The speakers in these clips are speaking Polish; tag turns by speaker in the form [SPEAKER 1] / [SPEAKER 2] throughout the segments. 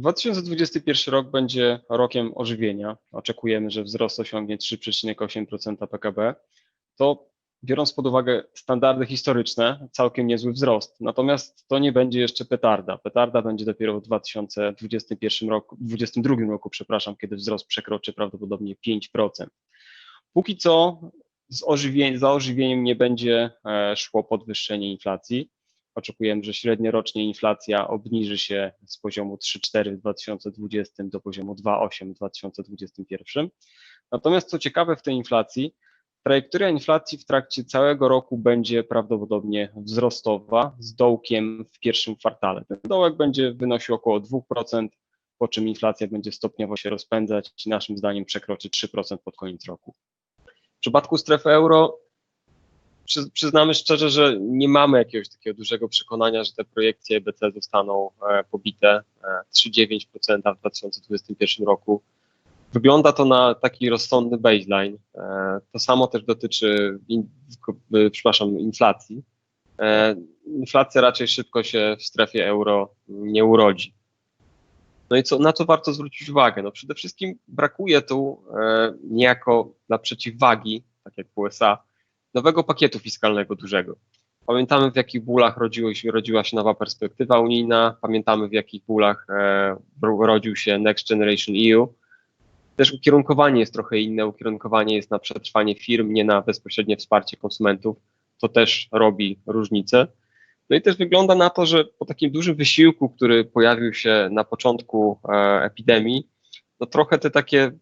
[SPEAKER 1] 2021 rok będzie rokiem ożywienia. Oczekujemy, że wzrost osiągnie 3,8% PKB. To biorąc pod uwagę standardy historyczne, całkiem niezły wzrost. Natomiast to nie będzie jeszcze petarda. Petarda będzie dopiero w 2021 roku, 2022 roku, przepraszam, kiedy wzrost przekroczy prawdopodobnie 5%. Póki co z za ożywieniem nie będzie e, szło podwyższenie inflacji. Oczekujemy, że średniorocznie inflacja obniży się z poziomu 3,4 w 2020 do poziomu 2,8 w 2021. Natomiast co ciekawe w tej inflacji, trajektoria inflacji w trakcie całego roku będzie prawdopodobnie wzrostowa z dołkiem w pierwszym kwartale. Ten dołek będzie wynosił około 2%, po czym inflacja będzie stopniowo się rozpędzać i naszym zdaniem przekroczy 3% pod koniec roku. W przypadku strefy euro przyznamy szczerze, że nie mamy jakiegoś takiego dużego przekonania, że te projekcje EBC zostaną e, pobite. 3,9% w 2021 roku. Wygląda to na taki rozsądny baseline. E, to samo też dotyczy, in, przepraszam, inflacji. E, inflacja raczej szybko się w strefie euro nie urodzi. No i co, na co warto zwrócić uwagę? No przede wszystkim brakuje tu niejako dla przeciwwagi, tak jak w USA, nowego pakietu fiskalnego dużego. Pamiętamy, w jakich bólach rodziło się, rodziła się nowa perspektywa unijna, pamiętamy, w jakich bólach e, rodził się Next Generation EU. Też ukierunkowanie jest trochę inne, ukierunkowanie jest na przetrwanie firm, nie na bezpośrednie wsparcie konsumentów. To też robi różnicę. No i też wygląda na to, że po takim dużym wysiłku, który pojawił się na początku e, epidemii, no trochę te takie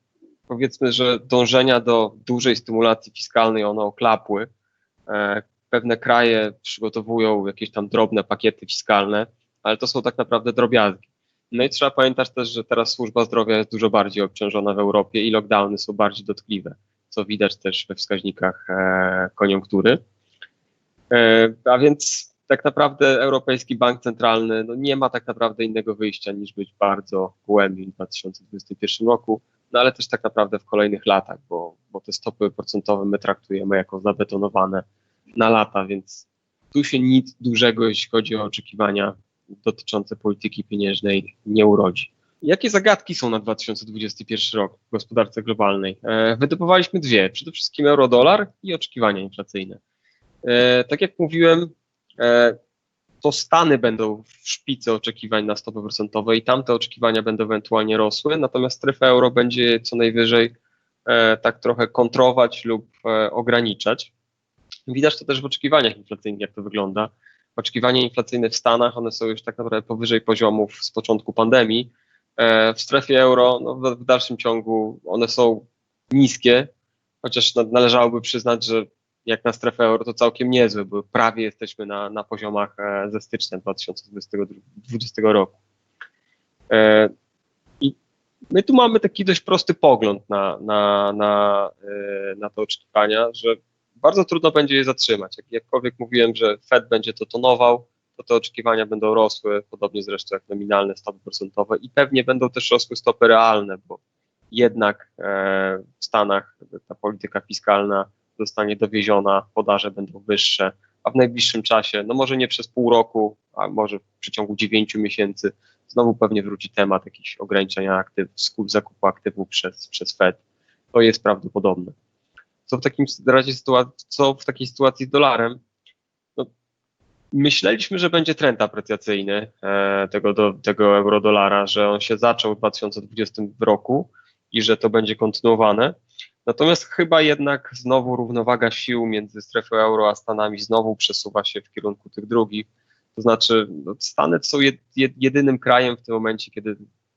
[SPEAKER 1] powiedzmy, że dążenia do dużej stymulacji fiskalnej one oklapły. E, pewne kraje przygotowują jakieś tam drobne pakiety fiskalne, ale to są tak naprawdę drobiazgi. No i trzeba pamiętać też, że teraz służba zdrowia jest dużo bardziej obciążona w Europie i lockdowny są bardziej dotkliwe, co widać też we wskaźnikach e, koniunktury. E, a więc tak naprawdę Europejski Bank Centralny no nie ma tak naprawdę innego wyjścia niż być bardzo głębiej w 2021 roku no ale też tak naprawdę w kolejnych latach, bo, bo te stopy procentowe my traktujemy jako zabetonowane na lata, więc tu się nic dużego, jeśli chodzi o oczekiwania dotyczące polityki pieniężnej, nie urodzi. Jakie zagadki są na 2021 rok w gospodarce globalnej? E, wytypowaliśmy dwie. Przede wszystkim euro-dolar i oczekiwania inflacyjne. E, tak jak mówiłem, e, to Stany będą w szpicy oczekiwań na stopy procentowe i tamte oczekiwania będą ewentualnie rosły, natomiast strefa euro będzie co najwyżej e, tak trochę kontrować lub e, ograniczać. Widać to też w oczekiwaniach inflacyjnych, jak to wygląda. Oczekiwania inflacyjne w Stanach, one są już tak naprawdę powyżej poziomów z początku pandemii. E, w strefie euro, no w, w dalszym ciągu one są niskie, chociaż należałoby przyznać, że jak na strefę euro to całkiem niezły, bo prawie jesteśmy na, na poziomach e, ze stycznia 2020 roku. E, I my tu mamy taki dość prosty pogląd na, na, na, e, na te oczekiwania, że bardzo trudno będzie je zatrzymać. Jak, jakkolwiek mówiłem, że Fed będzie to tonował, to te oczekiwania będą rosły, podobnie zresztą jak nominalne stopy procentowe i pewnie będą też rosły stopy realne, bo jednak w Stanach ta polityka fiskalna zostanie dowieziona, podaże będą wyższe, a w najbliższym czasie, no może nie przez pół roku, a może w przeciągu dziewięciu miesięcy, znowu pewnie wróci temat jakichś ograniczenia aktyw, zakupu aktywów przez, przez Fed. To jest prawdopodobne. Co w takim razie co w takiej sytuacji z dolarem? No, myśleliśmy, że będzie trend aprecjacyjny e, tego, do, tego euro-dolara, że on się zaczął w 2020 roku i że to będzie kontynuowane. Natomiast chyba jednak znowu równowaga sił między strefą euro a Stanami znowu przesuwa się w kierunku tych drugich. To znaczy, no, Stany są jedynym krajem w tym momencie, kiedy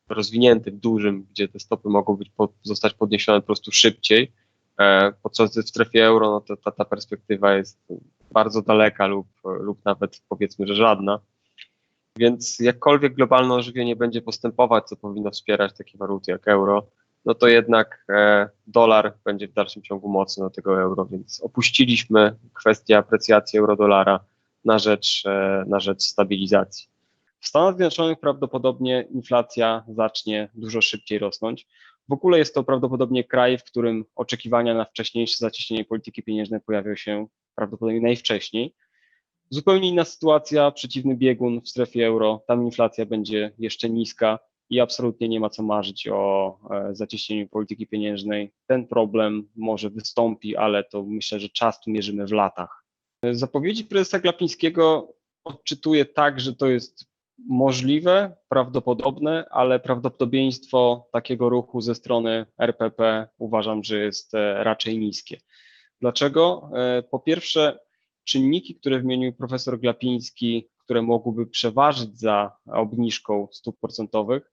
[SPEAKER 1] rozwiniętym, dużym, gdzie te stopy mogą być, zostać podniesione po prostu szybciej, e, podczas w strefie euro no ta, ta perspektywa jest bardzo daleka lub, lub nawet powiedzmy, że żadna. Więc jakkolwiek globalne ożywienie będzie postępować, co powinno wspierać takie waluty jak euro, no to jednak e, dolar będzie w dalszym ciągu mocny do tego euro, więc opuściliśmy kwestię aprecjacji euro-dolara na rzecz, e, na rzecz stabilizacji. W Stanach Zjednoczonych prawdopodobnie inflacja zacznie dużo szybciej rosnąć. W ogóle jest to prawdopodobnie kraj, w którym oczekiwania na wcześniejsze zacieśnienie polityki pieniężnej pojawią się prawdopodobnie najwcześniej. Zupełnie inna sytuacja, przeciwny biegun w strefie euro, tam inflacja będzie jeszcze niska,
[SPEAKER 2] i absolutnie nie ma co marzyć o e, zacieśnieniu polityki pieniężnej. Ten problem może wystąpi, ale to myślę, że czas tu mierzymy w latach. Zapowiedzi prezesa Glapińskiego odczytuję tak, że to jest możliwe, prawdopodobne, ale prawdopodobieństwo takiego ruchu ze strony RPP uważam, że jest e, raczej niskie. Dlaczego? E, Po pierwsze, czynniki, które wymienił profesor Glapiński, które mogłyby przeważyć za obniżką stóp procentowych,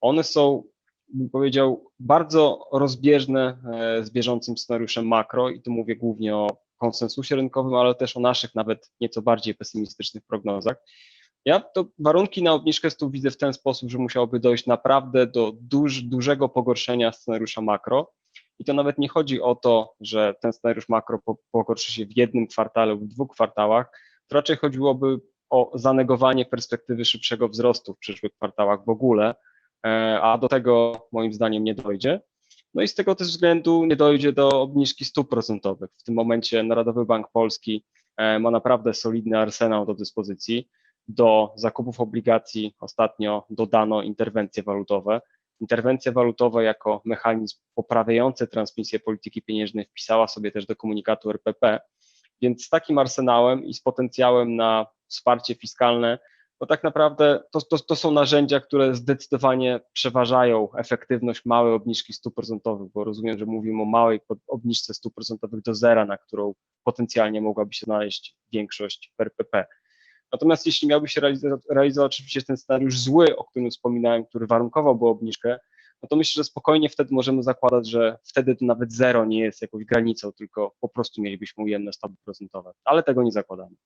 [SPEAKER 2] one są, bym powiedział, bardzo rozbieżne e, z bieżącym scenariuszem makro i tu mówię głównie o konsensusie rynkowym, ale też o naszych nawet nieco bardziej pesymistycznych prognozach. Ja to warunki na obniżkę stóp widzę w ten sposób, że musiałoby dojść naprawdę do duż, dużego pogorszenia scenariusza makro. I to nawet nie chodzi o to, że ten scenariusz makro po- pogorszy się w jednym kwartale lub dwóch kwartałach, to raczej chodziłoby o zanegowanie perspektywy szybszego wzrostu w przyszłych kwartałach w ogóle, a do tego moim zdaniem nie dojdzie. No i z tego też względu nie dojdzie do obniżki stóp procentowych. W tym momencie Narodowy Bank Polski e, ma naprawdę solidny arsenał do dyspozycji. Do zakupów obligacji ostatnio dodano interwencje walutowe. Interwencje walutowe jako mechanizm poprawiający transmisję polityki pieniężnej wpisała sobie też do komunikatu RPP, więc z takim arsenałem i z potencjałem na wsparcie fiskalne, no tak naprawdę to, to, to są narzędzia, które zdecydowanie przeważają efektywność małej obniżki stóp procentowych, bo rozumiem, że mówimy o małej obniżce stóp procentowych do zera, na którą potencjalnie mogłaby się znaleźć większość w RPP. Natomiast jeśli miałby się realizować, realizować oczywiście ten scenariusz zły, o którym wspominałem, który warunkowałby obniżkę, no to myślę, że spokojnie wtedy możemy zakładać, że wtedy to nawet zero nie jest jakąś granicą, tylko po prostu mielibyśmy ujemne stopy procentowe, ale tego nie zakładamy.